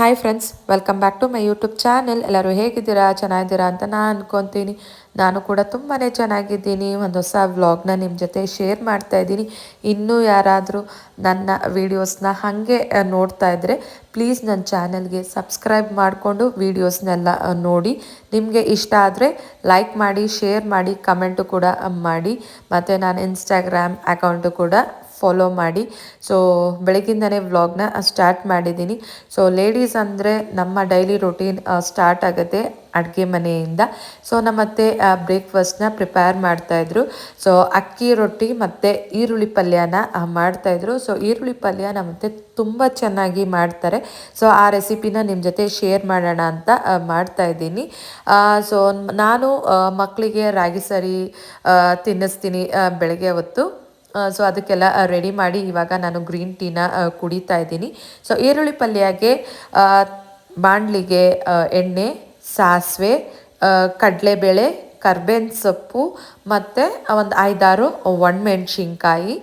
Hi friends welcome back to my YouTube channel ಎಲ್ಲರೂ ಹೇಗಿದ್ದೀರಾ? ಚೆನ್ನಾಗಿದ್ದೀರಾ ಅಂತ ನಾನು ಅನ್ಕೊತೀನಿ. ನಾನು ಕೂಡ ತುಂಬಾ ಚೆನ್ನಾಗಿದ್ದೀನಿ. ಒಂದು ಹೊಸ ವ್ಲಾಗ್ನ ನಿಮ್ಮ ಜೊತೆ ಶೇರ್ ಮಾಡ್ತಾ ಇದ್ದೀನಿ. ಇನ್ನೂ ಯಾರಾದರೂ ನನ್ನ ವೀಡಿಯೋಸ್ನ ಹಾಗೆ ನೋಡ್ತಾ ಇದ್ದರೆ ಪ್ಲೀಸ್ ನನ್ನ ಚಾನೆಲ್ಗೆ ಸಬ್ಸ್ಕ್ರೈಬ್ ಮಾಡಿಕೊಂಡು ವೀಡಿಯೋಸ್ನೆಲ್ಲ ನೋಡಿ. ನಿಮಗೆ ಇಷ್ಟ ಆದರೆ ಲೈಕ್ ಮಾಡಿ ಶೇರ್ ಮಾಡಿ ಕಮೆಂಟು ಕೂಡ ಮಾಡಿ. ಮತ್ತು ನಾನು ಇನ್ಸ್ಟಾಗ್ರಾಮ್ ಅಕೌಂಟು ಕೂಡ ಫಾಲೋ ಮಾಡಿ. ಸೊ ಬೆಳಗಿಂದನೇ ವ್ಲಾಗ್ನ ಸ್ಟಾರ್ಟ್ ಮಾಡಿದ್ದೀನಿ. ಸೊ ಲೇಡೀಸ್ ಅಂದರೆ ನಮ್ಮ ಡೈಲಿ ರೊಟೀನ್ ಸ್ಟಾರ್ಟ್ ಆಗುತ್ತೆ ಅಡುಗೆ ಮನೆಯಿಂದ. ಸೊ ನಮ್ಮತ್ತೆ ಬ್ರೇಕ್ಫಾಸ್ಟ್ನ ಪ್ರಿಪೇರ್ ಮಾಡ್ತಾಯಿದ್ರು ಸೊ ಅಕ್ಕಿ ರೊಟ್ಟಿ ಮತ್ತು ಈರುಳ್ಳಿ ಪಲ್ಯನ ಮಾಡ್ತಾಯಿದ್ರು ಸೊ ಈರುಳ್ಳಿ ಪಲ್ಯ ನಮ್ಮತ್ತೆ ತುಂಬ ಚೆನ್ನಾಗಿ ಮಾಡ್ತಾರೆ. ಸೊ ಆ ರೆಸಿಪಿನ ನಿಮ್ಮ ಜೊತೆ ಶೇರ್ ಮಾಡೋಣ ಅಂತ ಮಾಡ್ತಾಯಿದ್ದೀನಿ ಸೊ ನಾನು ಮಕ್ಕಳಿಗೆ ರಾಗಿ ಸರಿ ತಿನ್ನಿಸ್ತೀನಿ ಬೆಳಗ್ಗೆ ಹೊತ್ತು. ಸೊ ಅದಕ್ಕೆಲ್ಲ ರೆಡಿ ಮಾಡಿ ಇವಾಗ ನಾನು ಗ್ರೀನ್ ಟೀನ ಕುಡಿತಾ ಇದ್ದೀನಿ. ಸೊ ಈರುಳ್ಳಿ ಪಲ್ಯಗೆ ಬಾಣಲಿಗೆ ಎಣ್ಣೆ, ಸಾಸಿವೆ ಕಡಲೆಬೇಳೆ ಕರ್ಬೇನ್ ಸೊಪ್ಪು ಮತ್ತು ಒಂದು ಐದಾರು ಒಣಮೆಣ್ಸಿನ್ಕಾಯಿ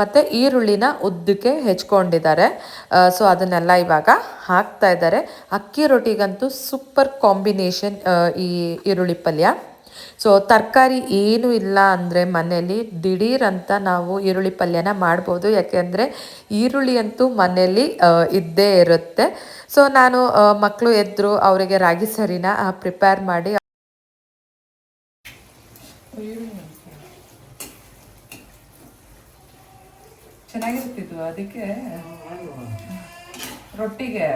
ಮತ್ತು ಈರುಳ್ಳಿನ ಉದ್ದಕ್ಕೆ ಹೆಚ್ಕೊಂಡಿದ್ದಾರೆ. ಸೊ ಅದನ್ನೆಲ್ಲ ಇವಾಗ ಹಾಕ್ತಾ ಇದ್ದಾರೆ. ಅಕ್ಕಿ ರೊಟ್ಟಿಗಂತೂ ಸೂಪರ್ ಕಾಂಬಿನೇಷನ್ ಈ ಈರುಳ್ಳಿ ಪಲ್ಯ. ಸೊ ತರಕಾರಿ ಏನೂ ಇಲ್ಲ ಅಂದರೆ ಮನೆಯಲ್ಲಿ ದಿಢೀರ್ ಅಂತ ನಾವು ಈರುಳ್ಳಿ ಪಲ್ಯನ ಮಾಡ್ಬೋದು. ಯಾಕೆಂದರೆ ಈರುಳ್ಳಿ ಅಂತೂ ಮನೆಯಲ್ಲಿ ಇದ್ದೇ ಇರುತ್ತೆ. ಸೊ ನಾನು ಮಕ್ಕಳು ಎದ್ರು ಅವರಿಗೆ ರಾಗಿ ಸರಿನ ಪ್ರಿಪೇರ್ ಮಾಡಿ ಚೆನ್ನಾಗಿರ್ತಿದ್ವು ಅದಕ್ಕೆ ರೊಟ್ಟಿಗೆ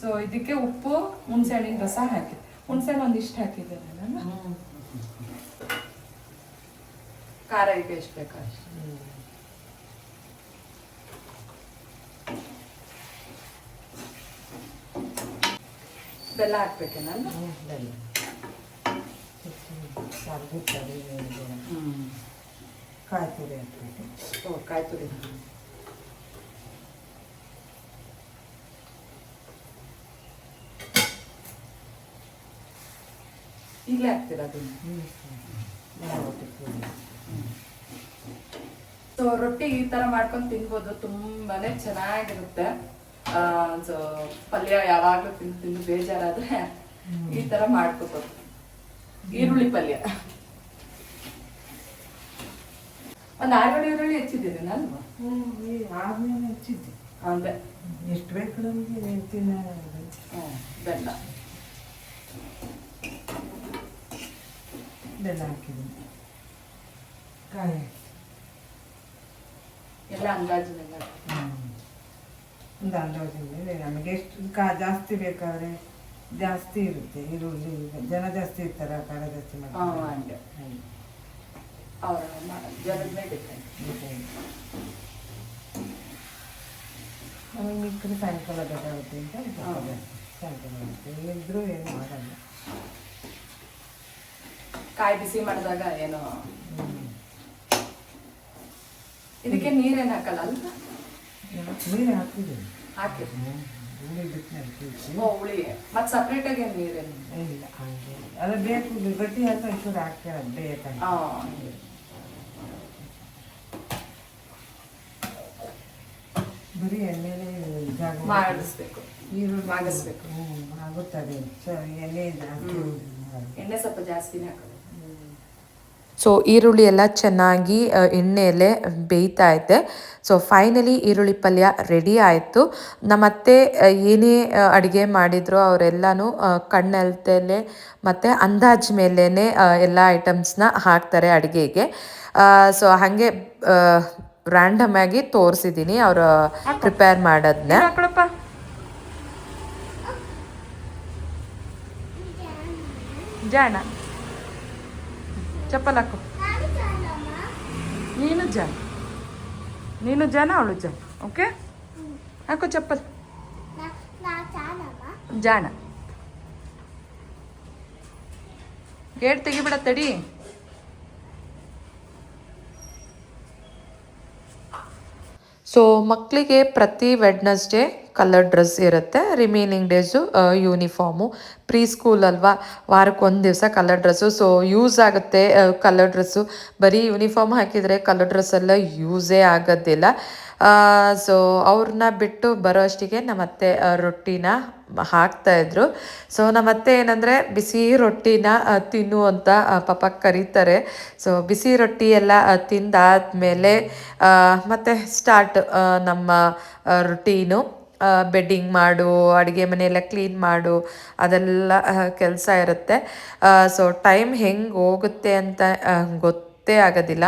ಸೊ ಇದಕ್ಕೆ ಉಪ್ಪು ಹುಣಸೆಹಣ್ಣಿನ ರಸ ಹಾಕಿ ಹುಣಸೆಹಣ್ಣು ಒಂದಿಷ್ಟು ಹಾಕಿದ್ದೇನೆ ನಾನು. ಖಾರ ಈಗ ಎಷ್ಟು ಬೇಕಾ? ಅಷ್ಟು ಬೆಲ್ಲ ಹಾಕ್ಬೇಕೆ ನಾನು? ಕಾಯಿ ತುರಿ ಹಾಕ್ಬೇಕು. ಓ ಕಾಯಿ ತುರಿ ಈಗಲೇ ಹಾಕ್ತೀರಾ ಅದನ್ನು ಸೊ ರೊಟ್ಟಿ ಈ ತರ ಮಾಡ್ಕೊಂಡು ತಿನ್ಬೋದು ತುಂಬಾನೇ ಚೆನ್ನಾಗಿರುತ್ತೆ. ಸೊ ಪಲ್ಯ ಯಾವಾಗಲೂ ತಿಂದು ತಿಂದು ಬೇಜಾರಾದ್ರೆ ಈ ತರ ಮಾಡ್ಕೋಬೋದು. ಈರುಳ್ಳಿ ಪಲ್ಯ. ಒಂದ್ ಆರುಗಡೆ ಈರುಳ್ಳಿ ಹೆಚ್ಚಿದ್ದೀನಿ ನಾನು ಆದ್ಮೇಲೆ ಹೆಚ್ಚಿದ್ದೆ. ಅಂದೆ ಎಷ್ಟು ಬೇಕು ನಮಗೆ ಬೆಲ್ಲ. ಬೆಲ್ಲ ಹಾಕಿದ್ದೀನಿ ಕಾಯಿ ಎಲ್ಲ ಅಂದಾಜಿನೆಲ್ಲ ಹ್ಮ್. ಒಂದು ಅಂದಾಜಿನ ಮೇಲೆ ನಮಗೆ ಎಷ್ಟು ಕಾ ಜಾಸ್ತಿ ಬೇಕಾದ್ರೆ ಜಾಸ್ತಿ ಇರುತ್ತೆ ಈರುಳ್ಳಿ ಜನ ಜಾಸ್ತಿ ಇರ್ತಾರೆ ಖಾರ ಜಾಸ್ತಿ ಹಾ, ಮಾಡ್ತಾರೆ ಹಂಗೆ. ಹಾಗೆ. ಅವ್ರ ಜನದ ಮೇಲೆ ಡಿಪೆಂಡ್ ಬೇಕಾಗಿ. ನಮಗೆ ಮಿಕ್ಕರೆ ಸಾಯಂಕಾಲ ಬೇಕಾಗುತ್ತೆ ಅಂತ ಸ್ವಲ್ಪ ಹಾ. ಜಾಸ್ತಿ ಸಾಯಂಕಾಲ ಆಗುತ್ತೆ ಇಲ್ಲಿದ್ರೂ ಏನು ಮಾಡಲ್ಲ ಕಾಯಿ ಬಿಸಿ ಮಾಡಿದಾಗ ಏನು. ಇದಕ್ಕೆ ನೀರೇನ್ ಹಾಕಲ್ಲ ಅಲ್ವಾ? ನೀರು ಹಾಕಿದ್ದೀನಿ ಹಾಕಿ. ಓ ಹುಳಿ. ಮತ್ತೆ ಸಪ್ರೇಟ್ ಆಗಿ ನೀರೇನು? ಇಲ್ಲ ಹಾಗೆ ಅದು ಬೇಕು ಗಟ್ಟಿ ಹಾಕಿ ಇಷ್ಟು ಹಾಕ್ತಾರೆ? ಬೇಕಂತ ಹಾ. ಬರೀ ಎಣ್ಣೆಲೆ ಜಾಗ ಮಾಡಿಸ್ಬೇಕು. ನೀರು ಮಾಡಿಸ್ಬೇಕು. ಹ್ಞೂ ಆಗುತ್ತದೆ? ಸೊ ಎಣ್ಣೆ ಎಣ್ಣೆ ಸ್ವಲ್ಪ ಜಾಸ್ತಿನೇ ಹಾಕೋದು. ಸೊ ಈರುಳ್ಳಿ ಎಲ್ಲ ಚೆನ್ನಾಗಿ ಎಣ್ಣೆಯಲ್ಲೇ ಬೇಯ್ತಾ ಇದೆ ಸೊ ಫೈನಲಿ ಈರುಳ್ಳಿ ಪಲ್ಯ ರೆಡಿ ಆಯಿತು. ನಮ್ಮತ್ತೆ ಏನೇ ಅಡುಗೆ ಮಾಡಿದ್ರು ಅವರೆಲ್ಲನೂ ಕಣ್ಣಲ್ತಲೆ ಮತ್ತು ಅಂದಾಜ್ ಮೇಲೇ ಎಲ್ಲ ಐಟಮ್ಸ್ನ ಹಾಕ್ತಾರೆ ಅಡುಗೆಗೆ. ಸೊ ಹಾಗೆ ರ್ಯಾಂಡಮ್ ಆಗಿ ತೋರಿಸಿದ್ದೀನಿ ಅವರು ಪ್ರಿಪೇರ್ ಮಾಡೋದನ್ನ ಜಾಣ. ಚಪ್ಪಲ್ ಹಾಕು ನೀನು ಜಾಣ ನೀನು ಜಾಣ ಅವಳು ಜಾಣ ಓಕೆ ಹಾಕು ಚಪ್ಪಲ್. ಜಾಣ. ಗೇಟ್ ತೆಗಿಬಿಡ ತಡಿ ಸೊ ಮಕ್ಕಳಿಗೆ ಪ್ರತಿ ವೆಡ್ನಸ್ಡೇ ಕಲರ್ ಡ್ರೆಸ್ ಇರುತ್ತೆ. Remaining days uniform pre school ಅಲ್ವಾ, ವಾರಕ್ಕೆ ಒಂದು ದಿವಸ ಕಲರ್ ಡ್ರೆಸ್ಸು ಸೊ ಯೂಸ್ ಆಗುತ್ತೆ ಕಲರ್ ಡ್ರೆಸ್ಸು ಬರೀ ಯೂನಿಫಾರ್ಮ್ ಹಾಕಿದರೆ ಕಲರ್ ಡ್ರೆಸ್ಸೆಲ್ಲ ಯೂಸೇ ಆಗೋದಿಲ್ಲ. ಸೊ ಅವ್ರನ್ನ ಬಿಟ್ಟು ಬರೋ ಅಷ್ಟಿಗೆ ನಮ್ಮತ್ತೆ ರೊಟ್ಟಿನ ಹಾಕ್ತಾ ಇದ್ರು. ಸೊ ನಮ್ಮತ್ತೆ ಏನಂದರೆ, ಬಿಸಿ ರೊಟ್ಟಿನ ತಿನ್ನು ಅಂತ ಪಾಪ ಕರೀತಾರೆ. ಸೊ ಬಿಸಿ ರೊಟ್ಟಿ ಎಲ್ಲ ತಿಂದಾದ್ಮೇಲೆ ಮತ್ತೆ ಸ್ಟಾರ್ಟ್ ನಮ್ಮ ರೊಟೀನು ಬೆಡ್ಡಿಂಗ್ ಮಾಡು, ಅಡುಗೆ ಮನೆಯೆಲ್ಲ ಕ್ಲೀನ್ ಮಾಡು, ಅದೆಲ್ಲ ಕೆಲಸ ಇರುತ್ತೆ. ಸೊ ಟೈಮ್ ಹೆಂಗೆ ಹೋಗುತ್ತೆ ಅಂತ ಗೊತ್ತೇ ಆಗೋದಿಲ್ಲ.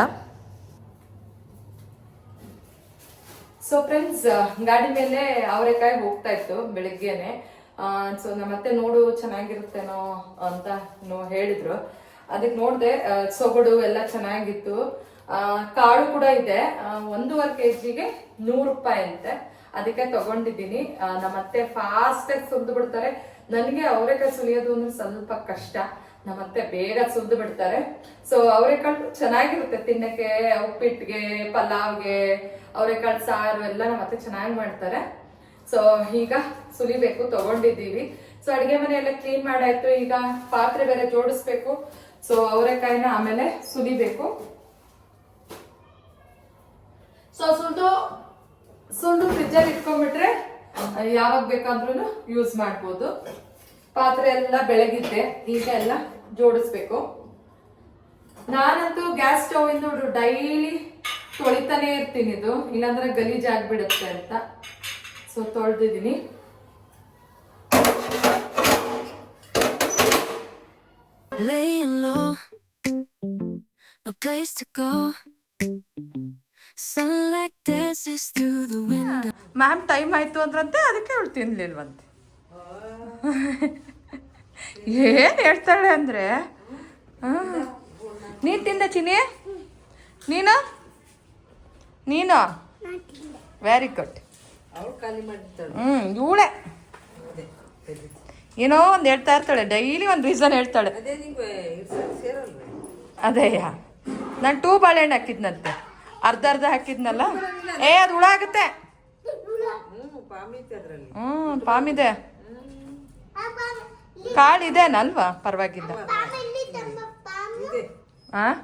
ಸೊ ಫ್ರೆಂಡ್ಸ್ ಗಾಡಿ ಮೇಲೆ ಅವರೆಕಾಯಿ ಹೋಗ್ತಾ ಇತ್ತು ಬೆಳಿಗ್ಗೆನೆ. ಸೊ ನಮ್ಮತ್ತೆ ನೋಡು ಚೆನ್ನಾಗಿರುತ್ತೇನೋ ಅಂತ ಹೇಳಿದ್ರು. ಅದಕ್ಕೆ ನೋಡಿದೆ ಸೊಗಡು ಎಲ್ಲ ಚೆನ್ನಾಗಿತ್ತು. ಕಾಳು ಕೂಡ ಇದೆ. ಒಂದೂವರೆ ಕೆ ಜಿಗೆ ನೂರು ರೂಪಾಯಿ ಅಂತೆ. ಅದಕ್ಕೆ ತಗೊಂಡಿದ್ದೀನಿ. ನಮ್ಮ ನಮ್ಮತ್ತೆ ಫಾಸ್ಟ್ ಆಗಿ ಸುರಿದು ಬಿಡ್ತಾರೆ. ನನಗೆ ಅವರೆಕಾಯಿ ಸುಲಿಯೋದು ಅಂದ್ರೆ ಸ್ವಲ್ಪ ಕಷ್ಟ. ನಮ್ಮತ್ತೆ ಬೇಗ ಸುದ್ದು ಬಿಡ್ತಾರೆ. ಸೊ ಅವರೆಕಾಳು ಚೆನ್ನಾಗಿರುತ್ತೆ. ತಿನ್ನಕ್ಕೆ ಉಪ್ಪಿಟ್ಟಿಗೆ ಪಲಾವ್ಗೆ ಅವರೆಕಾಳು ಸಾರು ಎಲ್ಲ ನಮ್ಮತ್ತೆ ಚೆನ್ನಾಗಿ ಮಾಡ್ತಾರೆ. ಸೊ ಈಗ ಸುಲಿಬೇಕು, ತಗೊಂಡಿದ್ದೀವಿ. ಸೊ ಅಡಿಗೆ ಮನೆ ಎಲ್ಲ ಕ್ಲೀನ್ ಮಾಡಾಯ್ತು. ಈಗ ಪಾತ್ರೆ ಬೇರೆ ಜೋಡಿಸ್ಬೇಕು. ಸೊ ಅವರೆಕಾಯಿನ ಆಮೇಲೆ ಸುಲಿಬೇಕು. ಸೊ ಸುಲ್ದು ಸುಲ್ದು ಫ್ರಿಜ್ಜಲ್ಲಿ ಇಟ್ಕೊಂಡ್ಬಿಟ್ರೆ, ಯಾವಾಗ ಬೇಕಾದ್ರೂ ಯೂಸ್ ಮಾಡ್ಬೋದು. ಪಾತ್ರೆ ಎಲ್ಲ ಬೆಳಗಿದ್ದೆ. ಈಗ ಎಲ್ಲ ಜೋಡಿಸ್ಬೇಕು. ನಾನಂತೂ ಗ್ಯಾಸ್ ಸ್ಟವ್ ಇಂದ ಡೈಲಿ ತೊಳಿತಾನೆ ಇರ್ತೀನಿ ಇದು. ಇಲ್ಲಾಂದ್ರೆ ಗಲೀಜ್ ಆಗ್ಬಿಡುತ್ತೆ ಅಂತ. ಸೊ ತೊಳೆದಿದ್ದೀನಿ. Laying low, no place to go. Sunlight dances through the window. Ma'am time ಆಯ್ತು ಅಂದ್ರಂತೆ ಅದಕ್ಕೆ ಅವಳು ತಿನ್ಲಿಲ್ವಂತೆ. ಏನ್ ಹೇಳ್ತಾಳೆ ಅಂದ್ರೆ? ನೀನ್ ತಿಂದ ಚಿನಿ ನೀನು? ನೀನು? ವೆರಿ ಗುಡ್ ಹ್ಞೂ ಇವಳೆ. ಏನೋ ಒಂದು ಹೇಳ್ತಾ ಇರ್ತಾಳೆ ಡೈಲಿ ಒಂದು ರೀಸನ್ ಹೇಳ್ತಾಳೆ. ಅದೇಯ. ನಾನು ಟೂ ಬಾಳೆಹಣ್ಣು ಹಾಕಿದ್ನಂತೆ. ಅರ್ಧ ಅರ್ಧ ಹಾಕಿದ್ನಲ್ಲ? ಏ ಅದು ಹುಳ ಆಗುತ್ತೆ ಹ್ಮ್ ಪಾಮಿದೆ ಕಾಳಿದೇನಲ್ವಾ? ಪರವಾಗಿಲ್ಲ. ಆ?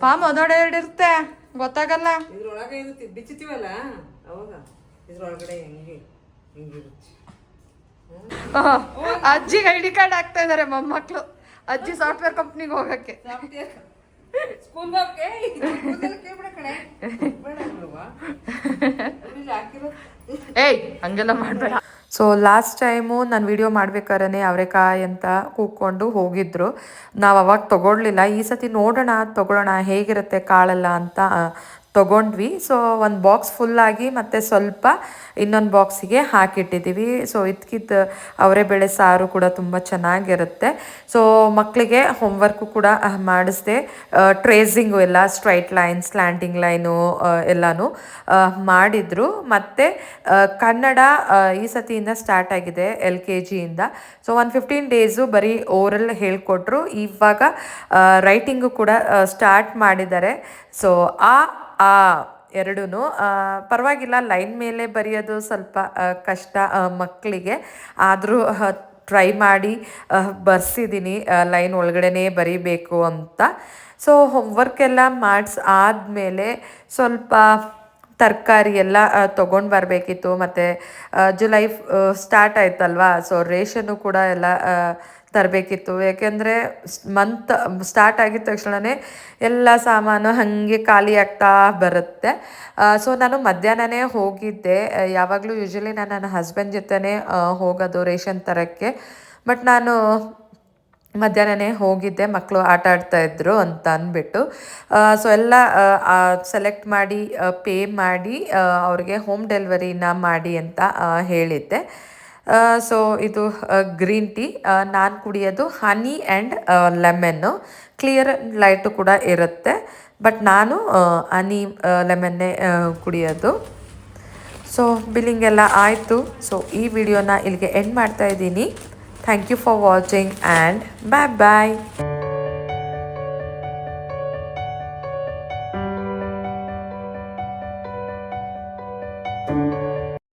ಪಾಮ್ ಅದೊಡೆ ಎರಡು ಇರುತ್ತೆ. ಗೊತ್ತಾಗಲ್ಲ? ಇದ್ರೊಳಗೆ ಇರುತ್ತೆ. ಬಿಚ್ಚುತ್ತೀವಲ್ಲ? ಅವಾಗ. ಇದ್ರೊಳಗಡೆ ಹೆಂಗೆ? ಹಿಂಗಿರುತ್ತೆ ಆ, ಅಜ್ಜಿಗೆ ಐ ಡಿ ಕಾರ್ಡ್ ಹಾಕ್ತಾ ಇದಾರೆ ಮೊಮ್ಮಕ್ಳು. ಅಜ್ಜಿ ಸಾಫ್ಟ್ವೇರ್ ಕಂಪ್ನಿಗೆ ಹೋಗಕ್ಕೆ. ಏಯ್ ಹಂಗೆಲ್ಲ ಮಾಡ್ಬೇಡ. ಸೊ ಲಾಸ್ಟ್ ಟೈಮು ನಾನು ವಿಡಿಯೋ ಮಾಡ್ಬೇಕಾದ್ರೆ ಅವರೆಕಾಯಿ ಅಂತ ಕೂತ್ಕೊಂಡು ಹೋಗಿದ್ರು. ನಾವು ಅವಾಗ ತಗೊಳ್ಲಿಲ್ಲ ಈ ಸತಿ ನೋಡೋಣ, ತಗೊಳ್ಳೋಣ, ಹೇಗಿರುತ್ತೆ, ಕಾಳೆಲ್ಲ ಅಂತ ತಗೊಂಡ್ವಿ. ಸೊ ಒಂದು ಬಾಕ್ಸ್ ಫುಲ್ಲಾಗಿ ಮತ್ತು ಸ್ವಲ್ಪ ಇನ್ನೊಂದು ಬಾಕ್ಸಿಗೆ ಹಾಕಿಟ್ಟಿದ್ದೀವಿ ಸೊ ಇದಕ್ಕಿದ್ದ ಅವರೇ ಬೆಳೆ ಸಾರು ಕೂಡ ತುಂಬ ಚೆನ್ನಾಗಿರುತ್ತೆ. ಸೊ ಮಕ್ಕಳಿಗೆ ಹೋಮ್ವರ್ಕು ಕೂಡ ಮಾಡಿಸಿದೆ ಟ್ರೇಸಿಂಗು ಎಲ್ಲ ಸ್ಟ್ರೈಟ್ ಲೈನ್ ಸ್ಲ್ಯಾಂಡಿಂಗ್ ಲೈನು ಎಲ್ಲನೂ ಮಾಡಿದರು ಮಾಡಿದ್ರು. ಮತ್ತು ಕನ್ನಡ ಈ ಸತಿಯಿಂದ ಸ್ಟಾರ್ಟ್ ಆಗಿದೆ ಎಲ್ ಕೆ ಜಿಯಿಂದ ಸೊ ಒನ್ ಫಿಫ್ಟೀನ್ ಡೇಸು ಬರೀ ಓವರಲ್ ಹೇಳಿಕೊಟ್ರು. ಇವಾಗ ರೈಟಿಂಗು ಕೂಡ ಸ್ಟಾರ್ಟ್ ಮಾಡಿದ್ದಾರೆ. ಸೊ ಆ ಆ ಎರಡೂ ಪರವಾಗಿಲ್ಲ, ಲೈನ್ ಮೇಲೆ ಬರೆಯೋದು ಸ್ವಲ್ಪ ಕಷ್ಟ ಮಕ್ಕಳಿಗೆ. ಆದರೂ ಟ್ರೈ ಮಾಡಿ ಬರ್ಸಿದ್ದೀನಿ ಲೈನ್ ಒಳಗಡೆನೇ ಬರೀಬೇಕು ಅಂತ. ಸೊ, ಹೋಮ್ವರ್ಕ್ ಎಲ್ಲ ಮಾಡಿಸ್ ಆದಮೇಲೆ ಸ್ವಲ್ಪ ತರಕಾರಿ ಎಲ್ಲ ತೊಗೊಂಡು ಬರಬೇಕಿತ್ತು. ಮತ್ತು ಜುಲೈ ಸ್ಟಾರ್ಟ್ ಆಯ್ತಲ್ವಾ? ಸೊ ರೇಷನ್ನು ಕೂಡ ಎಲ್ಲ ತರಬೇಕಿತ್ತು. ಯಾಕೆಂದರೆ ಮಂತ್ ಸ್ಟಾರ್ಟ್ ಆಗಿದ ತಕ್ಷಣವೇ ಎಲ್ಲ ಸಾಮಾನು ಹಾಗೆ ಖಾಲಿ ಆಗ್ತಾ ಬರುತ್ತೆ. ಸೊ ನಾನು ಮಧ್ಯಾಹ್ನನೇ ಹೋಗಿದ್ದೆ. ಯಾವಾಗಲೂ ಯೂಶ್ವಲಿ ನಾನು ನನ್ನ ಹಸ್ಬೆಂಡ್ ಜೊತೆನೇ ಹೋಗೋದು ರೇಷನ್ ತರೋಕ್ಕೆ. ಬಟ್ ನಾನು ಮಧ್ಯಾಹ್ನನೇ ಹೋಗಿದ್ದೆ ಮಕ್ಕಳು ಆಟ ಆಡ್ತಾ ಇದ್ರು ಅಂತ ಅಂದ್ಬಿಟ್ಟು. ಸೊ ಎಲ್ಲ ಸೆಲೆಕ್ಟ್ ಮಾಡಿ ಪೇ ಮಾಡಿ ಅವ್ರಿಗೆ ಹೋಮ್ ಡೆಲಿವರಿನ ಮಾಡಿ ಅಂತ ಹೇಳಿದ್ದೆ. ಸೊ ಇದು ಗ್ರೀನ್ ಟೀ ನಾನು ಕುಡಿಯೋದು honey and lemon clear light ಕೂಡ ಇರುತ್ತೆ ಬಟ್ ನಾನು ಹನಿ ಲೆಮನ್ನೇ ಕುಡಿಯೋದು. ಸೊ ಬಿಲ್ಲಿಂಗ್ ಎಲ್ಲ ಆಯಿತು. ಸೊ ಈ ವಿಡಿಯೋನ ಇಲ್ಲಿಗೆ ಎಂಡ್ ಮಾಡ್ತಾ Thank you for watching and bye bye.